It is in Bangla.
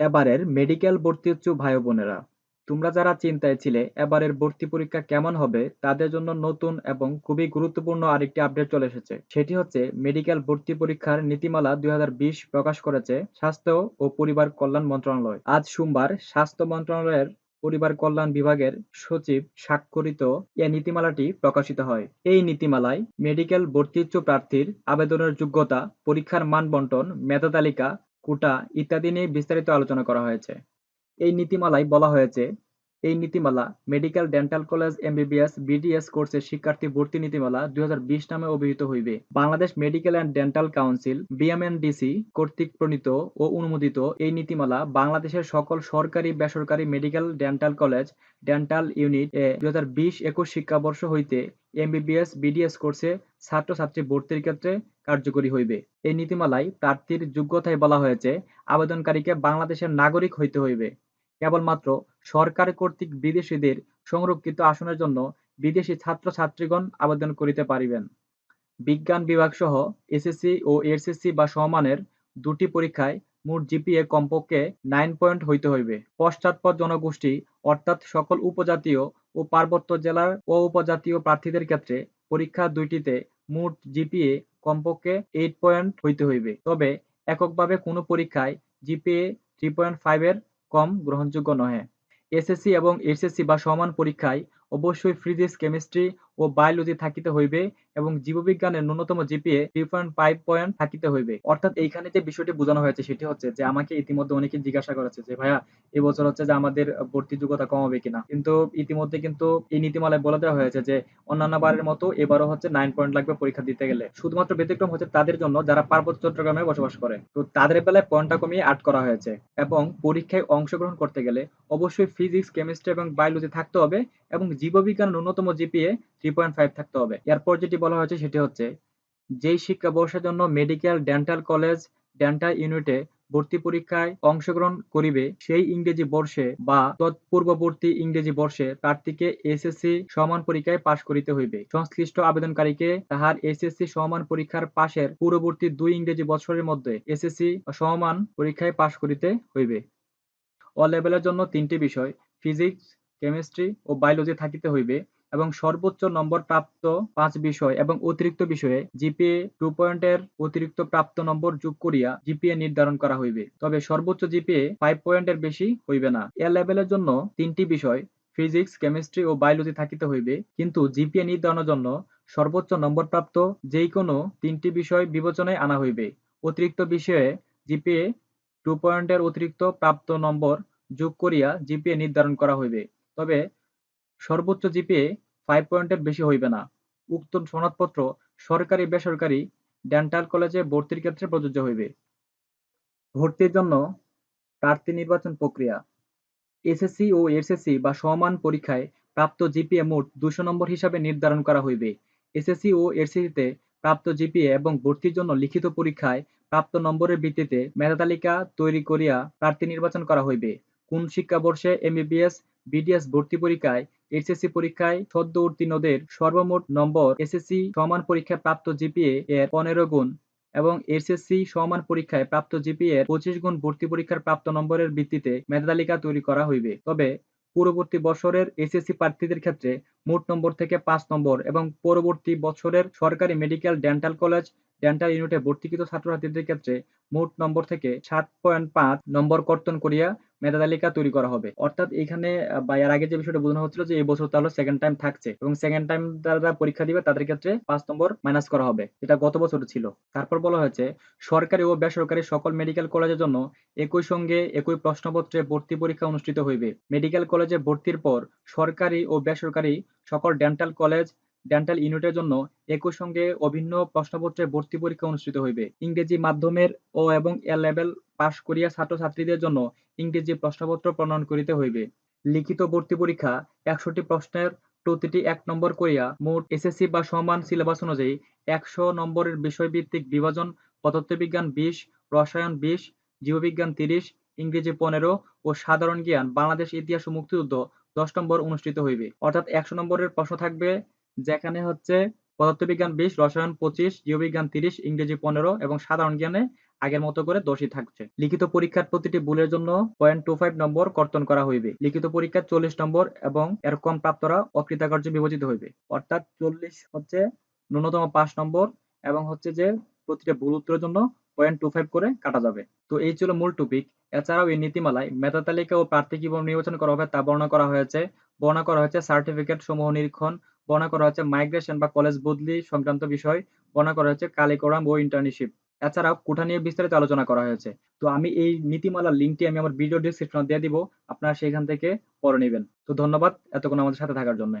এবারের মেডিকেল ভর্তি ভাই বোনেরা, তোমরা যারা চিন্তায় ছিলে এবারের ভর্তি পরীক্ষা কেমন হবে তাদের জন্য নতুন এবং খুবই গুরুত্বপূর্ণ আরেকটি আপডেট চলে এসেছে। সেটি হচ্ছে মেডিকেল ভর্তি পরীক্ষার নীতিমালা দুই প্রকাশ করেছে স্বাস্থ্য ও পরিবার কল্যাণ মন্ত্রণালয়। আজ সোমবার স্বাস্থ্য মন্ত্রণালয়ের পরিবার কল্যাণ বিভাগের সচিব স্বাক্ষরিত এ নীতিমালাটি প্রকাশিত হয়। এই নীতিমালায় মেডিকেল ভর্তি ইচ্ছুক প্রার্থীর আবেদনের যোগ্যতা, পরীক্ষার মান বণ্টন, মেধা তালিকা, কোটা ইত্যাদি নিয়ে বিস্তারিত আলোচনা করা হয়েছে। এই নীতিমালায় বলা হয়েছে, এই নীতিমালা medical dental college MBBS BDS কোর্সের শিক্ষার্থী ভর্তি নীতিমালা দুই হাজার বিশ নামে অভিহিত হইবে। Bangladesh medical and dental council BMNDC কর্তৃক প্রণীত ও অনুমোদিত এই নীতিমালা বাংলাদেশের সকল সরকারি বেসরকারি medical dental college dental unit এ দুই হাজার বিশ একুশ শিক্ষাবর্ষ হইতে এমবিবিএস বিডিএস কোর্সে ছাত্র-ছাত্রী ভর্তির ক্ষেত্রে কার্যকরী হইবে। এই নীতিমালায় প্রার্থীর যোগ্যতায় বলা হয়েছে, আবেদনকারীকে বাংলাদেশের নাগরিক হইতে হইবে। কেবলমাত্র সরকার কর্তৃক বিদেশিদের সংরক্ষিত আসনের জন্য বিদেশি ছাত্র-ছাত্রীগণ আবেদন করিতে পারিবেন। বিজ্ঞান বিভাগসহ এসএসসি ও এইচএসসি বা সমমানের দুটি পরীক্ষায় মোট জিপিএ কমপক্ষে নাইন পয়েন্ট হইতে হইবে। পশ্চাৎপদ জনগোষ্ঠী, অর্থাৎ সকল উপজাতীয় ও পার্বত্য জেলার অ-উপজাতীয় প্রার্থীদের ক্ষেত্রে পরীক্ষা দুইটিতে মোট জিপিএ কমপক্ষে এইট পয়েন্ট হইতে হইবে। তবে এককভাবে কোনো পরীক্ষায় জিপিএ থ্রি পয়েন্ট ফাইভ এর কম গ্রহণযোগ্য নহে। এসএসসি এবং এইচএসসি বা সমান পরীক্ষায় অবশ্যই ফিজিক্স, কেমিস্ট্রি ও বায়োলজি থাকিতে হইবে এবং জীববিজ্ঞানের ন্যূনতম GPA three point five point থাকিতে হইবে। অর্থাৎ এইখানে যে বিষয়টি বোঝানো হয়েছে সেটি হচ্ছে যে আমাকে ইতিমধ্যে অনেকে জিজ্ঞাসা করেছে যে ভাইয়া এবছর হচ্ছে যে আমাদের ভর্তি যোগ্যতা কম হবে কিনা? কিন্তু ইতিমধ্যে কিন্তু এই নীতিমালায় বলে দেওয়া হয়েছে যে অন্যান্য বারের মতো এবারও হচ্ছে নাইন পয়েন্ট লাগবে পরীক্ষা দিতে গেলে। শুধুমাত্র ব্যতিক্রম হচ্ছে তাদের জন্য যারা পার্বত্য চট্টগ্রামে বসবাস করে। তো তাদের বেলায় পয়েন্টটা কমিয়ে আট করা হয়েছে। এবং পরীক্ষায় অংশগ্রহণ করতে গেলে অবশ্যই ফিজিক্স কেমিস্ট্রি এবং বায়োলজি থাকতে হবে। এবং জীববিজ্ঞান ন্যূনতম জিপিএ থ্রি পয়েন্ট ফাইভ থাকতে হবে। এরপর যেটি বলা হয়েছে সেটি হচ্ছে, যেই শিক্ষাবর্ষের জন্য মেডিকেল ডেন্টাল কলেজ ডেন্টাল ইউনিটে ভর্তি পরীক্ষায় অংশগ্রহণ করিবে, সেই ইংরেজি বর্ষে বা তৎপূর্ববর্তী ইংরেজি বর্ষে প্রার্থীকে এসএসসি সমান পরীক্ষায় পাশ করিতে হইবে। সংশ্লিষ্ট আবেদনকারীকে তাহার এসএসসি সমান পরীক্ষার পাশের পূর্ববর্তী দুই ইংরেজি বছরের মধ্যে এসএসসি সমান পরীক্ষায় পাশ করিতে হইবে। অ লেভেলের জন্য তিনটি বিষয় ফিজিক্স কেমিস্ট্রি ও বায়োলজি থাকিতে হইবে এবং সর্বোচ্চ নম্বর প্রাপ্ত পাঁচ বিষয় এবং অতিরিক্ত বিষয়ে জিপিএ টু পয়েন্টের অতিরিক্ত প্রাপ্ত নম্বর যোগ করিয়া জিপিএ নির্ধারণ করা হইবে। তবে সর্বোচ্চ জিপিএ ফাইভ পয়েন্টের বেশি হইবে না। এ লেভেলের জন্য তিনটি বিষয় ফিজিক্স কেমিস্ট্রি ও বায়োলজি থাকিতে হইবে। কিন্তু জিপিএ নির্ধারণের জন্য সর্বোচ্চ নম্বর প্রাপ্ত যেই কোনো তিনটি বিষয় বিবেচনায় আনা হইবে। অতিরিক্ত বিষয়ে জিপিএ টু পয়েন্টের অতিরিক্ত প্রাপ্ত নম্বর যোগ করিয়া জিপিএ নির্ধারণ করা হইবে। তবে সর্বোচ্চ জিপিএ ফাইভ পয়েন্টের বেশি হইবে না। উক্ত সনদপত্র সরকারি, বেসরকারি ডেন্টাল কলেজে ভর্তির ক্ষেত্রে প্রযোজ্য হইবে। ভর্তির জন্য প্রার্থী নির্বাচন প্রক্রিয়া। এসএসসি ও এসএসসি বা সমান পরীক্ষায় প্রাপ্ত জিপিএ মোট দুশো নম্বর হিসাবে নির্ধারণ করা হইবে। এসএসসি ও এসএসসিতে প্রাপ্ত জিপিএ এবং ভর্তির জন্য লিখিত পরীক্ষায় প্রাপ্ত নম্বরের ভিত্তিতে মেধা তালিকা তৈরি করিয়া প্রার্থী নির্বাচন করা হইবে। কোন শিক্ষাবর্ষে এমবিবিএস বিডিএস ভর্তি পরীক্ষায় এইচএসসি পরীক্ষায় সদ্য উত্তীর্ণদের সর্বমোট নম্বর এসএসসি সমান পরীক্ষায় প্রাপ্ত জিপিএ এর পনেরো গুণ এবং এসএসসি সমান পরীক্ষায় প্রাপ্ত জিপিএ এর পঁচিশ গুণ ভর্তি পরীক্ষার প্রাপ্ত নম্বরের ভিত্তিতে মেধা তালিকা তৈরি করা হইবে। তবে পূর্ববর্তী বছরের এসএসসি প্রার্থীদের ক্ষেত্রে মোট নম্বর থেকে পাঁচ নম্বর এবং পরবর্তী বছরের সরকারি মেডিকেল, ডেন্টাল কলেজ, ডেন্টাল ইউনিটে ভর্তিকৃত ছাত্রছাত্রীদের ক্ষেত্রে মোট নম্বর থেকে সাত পয়েন্ট পাঁচ নম্বর কর্তন করিয়া মেধা তালিকা তৈরি করা হবে। অর্থাৎ এখানে বা এর আগে যে বিষয়টা বোঝানো হচ্ছিল যে এই বছর তাহলে সেকেন্ড টাইম থাকছে এবং সেকেন্ড টাইম যারা পরীক্ষা দিবে তাদের ক্ষেত্রে পাঁচ নম্বর মাইনাস করা হবে। এটা গত বছর ছিল। তারপর বলা হয়েছে, সরকারি ও বেসরকারি সকল মেডিকেল কলেজের জন্য একই সঙ্গে একই প্রশ্নপত্রে ভর্তি পরীক্ষা অনুষ্ঠিত হইবে। মেডিকেল কলেজে ভর্তির পর সরকারি ও বেসরকারি সকল ডেন্টাল কলেজ ডেন্টাল ইউনিটের জন্য একই সঙ্গে অভিন্ন প্রশ্নপত্রে ভর্তি পরীক্ষা অনুষ্ঠিত হইবে। ইংরেজি মাধ্যমের ও এবং এ লেভেল পাশ করিয়া ছাত্রছাত্রীদের জন্য ইংরেজি প্রশ্নপত্র প্রণয়ন করিতে হইবে। লিখিত ভর্তি পরীক্ষা একশোটি প্রশ্নের প্রতিটি এক নম্বর করিয়া মোট এসএসসি বা সমান সিলেবাস অনুযায়ী একশো নম্বরের বিষয়ভিত্তিক বিভাজন, পদার্থবিজ্ঞান বিশ, রসায়ন বিশ, জীববিজ্ঞান তিরিশ, ইংরেজি পনেরো ও সাধারণ জ্ঞান বাংলাদেশ ইতিহাস ও মুক্তিযুদ্ধ দশ নম্বর অনুষ্ঠিত হইবে। অর্থাৎ একশো নম্বরের প্রশ্ন থাকবে, যেখানে হচ্ছে পদার্থবিজ্ঞান বিশ, রসায়ন পঁচিশ, জীববিজ্ঞান তিরিশ, ইংরেজি পনেরো এবং সাধারণ জ্ঞানে আগের মতো করে দোষী থাকছে। লিখিত পরীক্ষার প্রতিটি ভুলের জন্য পয়েন্ট টু ফাইভ নম্বর কর্তন করা হইবে। লিখিত পরীক্ষার চল্লিশ নম্বর এবং এর কম প্রাপ্তরা অকৃতকার্য বিবেচিত হইবে। অর্থাৎ চল্লিশ হচ্ছে ন্যূনতম পাঁচ নম্বর এবং হচ্ছে যে প্রতিটা ভুল উত্তরের জন্য পয়েন্ট টু ফাইভ করে কাটা যাবে। তো এই ছিল মূল টপিক এছাড়াও এই নীতিমালায় মেধা তালিকা ও প্রার্থী কীভাবে নির্বাচন করা হবে তা বর্ণনা করা হয়েছে। বর্ণনা করা হয়েছে সার্টিফিকেট সমূহ নিরীক্ষণ। বর্ণনা করা হয়েছে মাইগ্রেশন বা কলেজ বদলি সংক্রান্ত বিষয়। বর্ণনা করা হয়েছে কালিকোরাম ও ইন্টার্নশিপ এছাড়াও কোঠা নিয়ে বিস্তারিত আলোচনা করা হয়েছে। তো আমি এই নীতিমালার লিঙ্কটি আমি আমার ভিডিও ডিসক্রিপশনে দিয়ে দিব। আপনারা সেখান থেকে পড়ে নেবেন। তো ধন্যবাদ এতক্ষণ আমাদের সাথে থাকার জন্য।